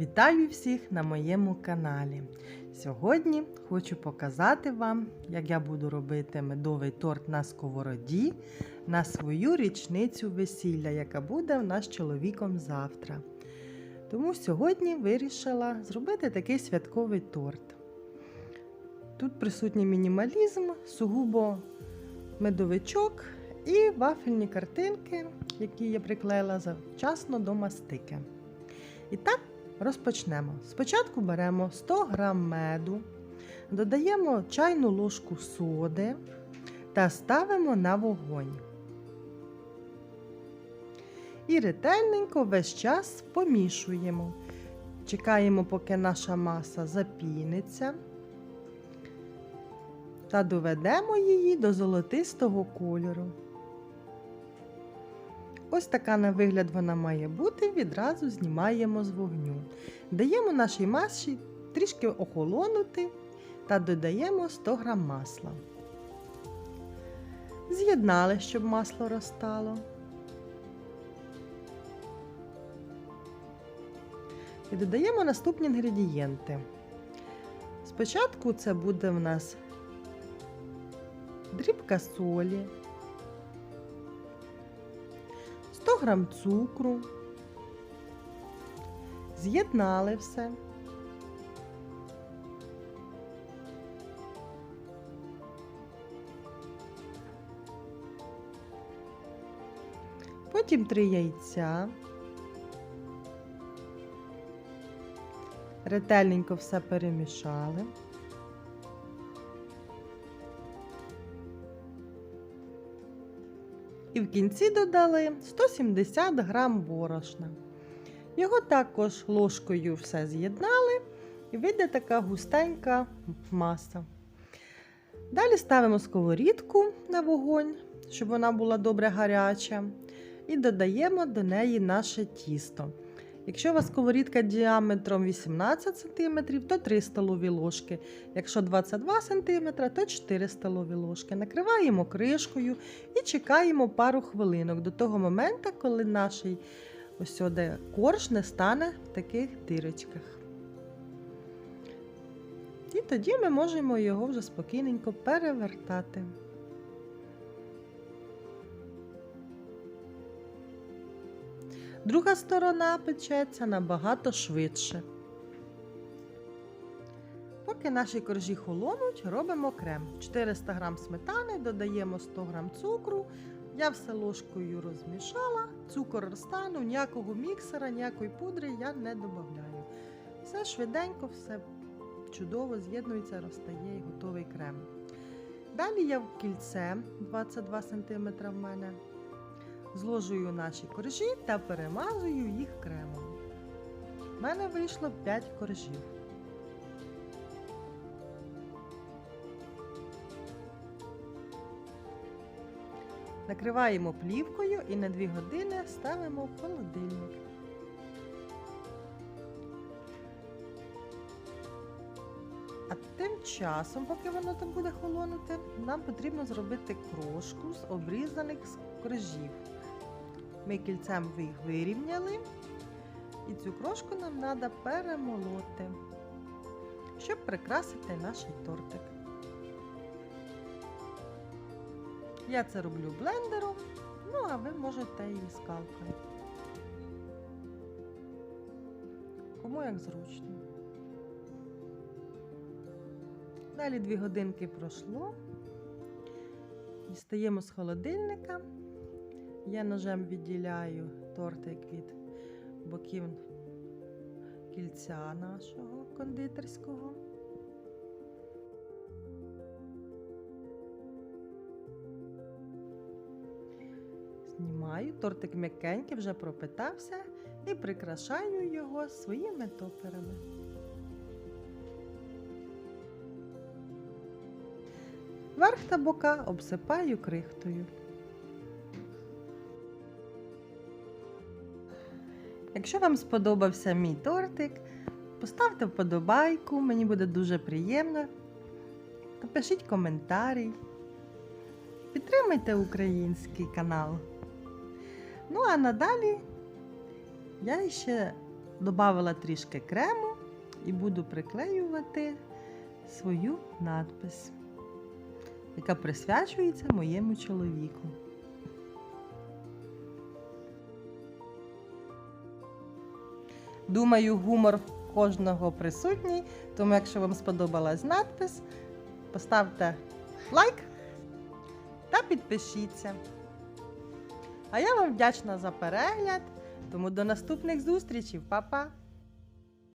Вітаю всіх на моєму каналі. Сьогодні хочу показати вам, як я буду робити медовий торт на сковороді на свою річницю весілля, яка буде в нас з чоловіком завтра. Тому сьогодні вирішила зробити такий святковий торт. Тут присутній мінімалізм, сугубо медовичок і вафельні картинки, які я приклеїла завчасно до мастики. І так, розпочнемо. Спочатку беремо 100 г меду, додаємо чайну ложку соди та ставимо на вогонь. І ретельненько весь час помішуємо. Чекаємо, поки наша маса запіниться. Та доведемо її до золотистого кольору. Ось така на вигляд вона має бути, відразу знімаємо з вогню. Даємо нашій масі трішки охолонути та додаємо 100 г масла. З'єднали, щоб масло розтало. І додаємо наступні інгредієнти. Спочатку це буде в нас дрібка солі, 100 г цукру, з'єднали все. Потім три яйця. Ретельненько все перемішали. І в кінці додали 170 грам борошна. Його також ложкою все з'єднали і вийде така густенька маса. Далі ставимо сковорідку на вогонь, щоб вона була добре гаряча, і додаємо до неї наше тісто. Якщо у вас сковорідка діаметром 18 см, то 3 столові ложки. Якщо 22 см, то 4 столові ложки. Накриваємо кришкою і чекаємо пару хвилинок до того моменту, коли наш ось сюди корж не стане в таких дирочках. І тоді ми можемо його вже спокійненько перевертати. Друга сторона печеться набагато швидше. Поки наші коржі холонуть, робимо крем. 400 г сметани, додаємо 100 г цукру. Я все ложкою розмішала, цукор розтанув, ніякого міксера, ніякої пудри я не додаю. Все швиденько, все чудово з'єднується, розтає і готовий крем. Далі я в кільце 22 см в мене. Зложую наші коржі та перемазую їх кремом. У мене вийшло 5 коржів. Накриваємо плівкою і на 2 години ставимо в холодильник. А тим часом, поки воно там буде холонути, нам потрібно зробити крошку з обрізаних коржів. Ми кільцем їх вирівняли, і цю крошку нам треба перемолоти, щоб прикрасити наш тортик. Я це роблю блендером, ну а ви можете і скалкою. Кому як зручно. Далі дві годинки пройшло. Дістаємо з холодильника. Я ножем відділяю тортик від боків кільця нашого кондитерського. Знімаю, тортик м'якенький, вже пропитався і прикрашаю його своїми топерами. Верх та бока обсипаю крихтою. Якщо вам сподобався мій тортик, поставте вподобайку, мені буде дуже приємно. Напишіть коментарі. Підтримайте український канал. Ну, а надалі я ще Добавила трішки крему і буду приклеювати свою надпис, яка присвячується моєму чоловіку. Думаю, гумор кожного присутній, тому якщо вам сподобалась надпис, поставте лайк та підпишіться. А я вам вдячна за перегляд, тому до наступних зустрічей, Па-па!